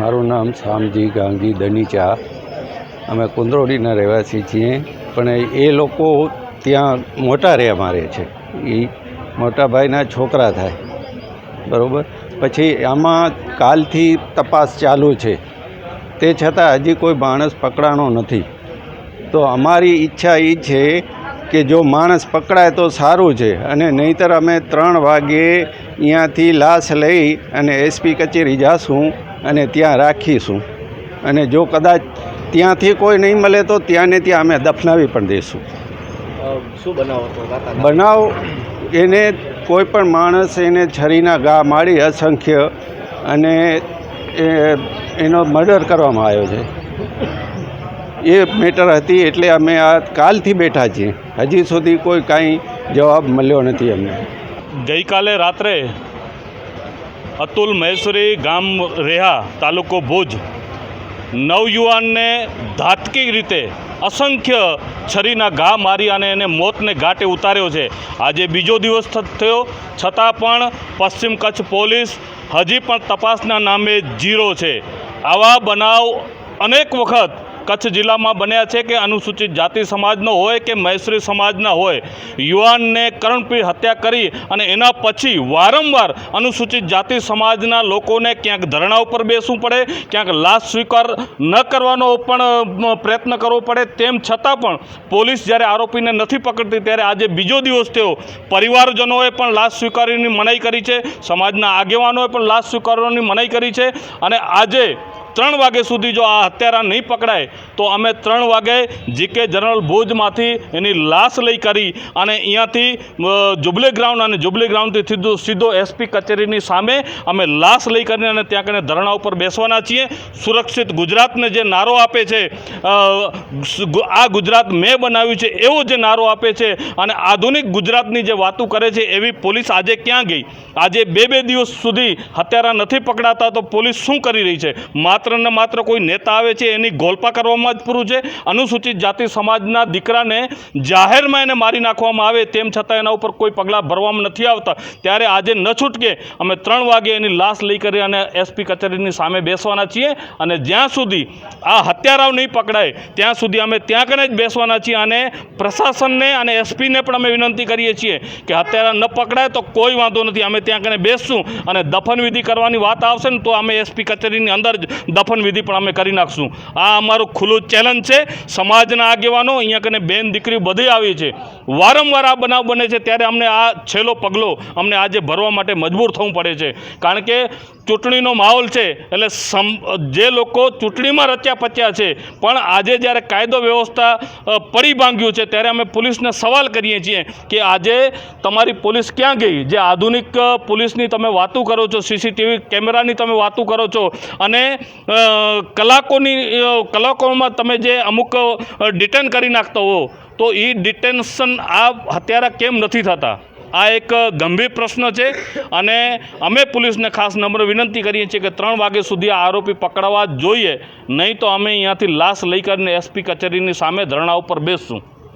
મારું નામ શામજી ગાંધી દનીચા. અમે કુંદરોડીના રહેવાસી છીએ, પણ એ લોકો ત્યાં મોટા રહ્યા મારે છે. એ મોટા ભાઈના છોકરા થાય. બરાબર? પછી આમાં કાલથી તપાસ ચાલુ છે. તે છતાં હજી કોઈ માણસ પકડાણો નથી. તો અમારી ઈચ્છા એ છે કે જો માણસ પકડાય તો સારું છે, અને નહીંતર અમે ત્રણ વાગ્યે અહીંયાથી લાશ લઈ અને એસપી કચેરી જાશું. અને ત્યાં રાખીશું. અને જો કદાચ ત્યાંથી કોઈ નહીં મળે તો ત્યાં ને ત્યાં અમે દફનાવી પણ દઈશું. શું બનાવ હતો બનાવ એને કોઈ પણ માણસ એને છરીના ઘા મારી અસંખ્ય અને એ એનો મર્ડર કરવામાં આવ્યો છે. એ મેટર હતી એટલે અમે આ કાલથી બેઠા છીએ. હજી સુધી કોઈ કાંઈ જવાબ મળ્યો નથી અમને. ગઈકાલે રાત્રે અતુલ મહેશ્વરી ગામ રેહા, તાલુકો ભુજ. નવયુવાનને ધાતકી રીતે અસંખ્ય છરીના ઘા મારી અને એને મોતને ઘાટે ઉતાર્યો છે. આજે બીજો દિવસ થયો. છતાં પણ પશ્ચિમ કચ્છ પોલીસ હજી પણ તપાસના નામે જીરો છે. આવા બનાવ અનેક વખત કચ્છ જિલ્લામાં બન્યા છે કે અનુસૂચિત જાતિ સમાજનો હોય કે મૈસરી સમાજના હોય, યુવાનને કરણપી હત્યા કરી અને એના પછી વારંવાર અનુસૂચિત જાતિ સમાજના લોકોને ક્યાંક ધરણા ઉપર બેસવું પડે, ક્યાંક લાશ સ્વીકાર ન કરવાનો પણ પ્રયત્ન કરવો પડે. તેમ છતાં પણ પોલીસ જ્યારે આરોપીને નથી પકડતી ત્યારે આજે બીજો દિવસ તેઓ પરિવારજનોએ પણ લાશ સ્વીકારવાની મનાઈ કરી છે, સમાજના આગેવાનોએ પણ લાશ સ્વીકારવાની મનાઈ કરી છે અને આજે ત્રણ વાગે સુધી જો આ હત્યારા નહીં પકડાય, તો અમે ત્રણ વાગે જીકે જનરલ ભુજમાંથી એની લાશ લઈ કરી અને અહીંયાથી જુબલે ગ્રાઉન્ડ અને જુબલી ગ્રાઉન્ડથી સીધો સીધો એસપી કચેરીની સામે અમે લાશ લઈ કરીને અને ત્યાં કને ધરણા ઉપર બેસવાના છીએ. સુરક્ષિત ગુજરાતને જે નારો આપે છે આ ગુજરાત મેં બનાવ્યું છે, એવો જે નારો આપે છે અને આધુનિક ગુજરાતની જે વાતો કરે છે, એવી પોલીસ આજે ક્યાં ગઈ? આજે બે બે દિવસ સુધી હત્યારા નથી પકડાતા, તો પોલીસ શું કરી રહી છે? માત્ર ને માત્ર કોઈ નેતા આવે છે, એની ગોલપા કરવામાં જ પૂરું છે. અનુસૂચિત જાતિ સમાજના દીકરાને જાહેરમાં એને મારી નાખવામાં આવે તેમ છતાં એના ઉપર કોઈ પગલાં ભરવામાં નથી આવતા. ત્યારે આજે ન છૂટકે અમે ત્રણ વાગે એની લાશ લઈ કરી અને એસપી કચેરીની સામે બેસવાના છીએ અને જ્યાં સુધી આ હત્યારાઓ નહીં પકડાય, ત્યાં સુધી અમે ત્યાં કને જ બેસવાના છીએ અને પ્રશાસનને અને એસપીને પણ અમે વિનંતી કરીએ છીએ કે હત્યારા ન પકડાય તો કોઈ વાંધો નથી. અમે ત્યાં કને બેસશું અને દફનવિધિ કરવાની વાત આવશે ને તો અમે એસપી કચેરીની અંદર જ દફનવિધિ પણ અમે કરી નાખશું. આ અમારું ખુલ્લું ચેલેન્જ છે. સમાજના આગેવાનો અહીંયા કને બેન દીકરી બધી આવી છે. વારંવાર આ બનાવ બને છે ત્યારે અમને આ છેલ્લો પગલો અમને આજે ભરવા માટે મજબૂર થવું પડે છે. કારણ કે ચૂંટણીનો માહોલ છે એટલે સમ, જે લોકો ચૂંટણીમાં રચ્યા પચ્યા છે, પણ આજે જ્યારે કાયદો વ્યવસ્થા પડી ભાંગ્યું છે ત્યારે અમે પોલીસને સવાલ કરીએ છીએ કે આજે તમારી પોલીસ ક્યાં ગઈ? જે આધુનિક પોલીસની તમે વાતો કરો છો, સીસીટીવી કેમેરાની તમે વાતો કરો છો અને કલાકોની કલાકોમાં તમે જે અમુક ડિટેન કરી નાખતા હો, તો એ ડિટેન્શન આ હત્યારા કેમ નથી થતા? આ એક ગંભીર પ્રશ્ન છે અને અમે પોલીસને ખાસ નમ્ર વિનંતી કરીએ છીએ કે ત્રણ વાગ્યા સુધી આ આરોપી પકડવા જોઈએ. નહીં તો અમે અહીંયાથી લાશ લઈ કરીને એસપી કચેરીની સામે ધરણા ઉપર બેસશું.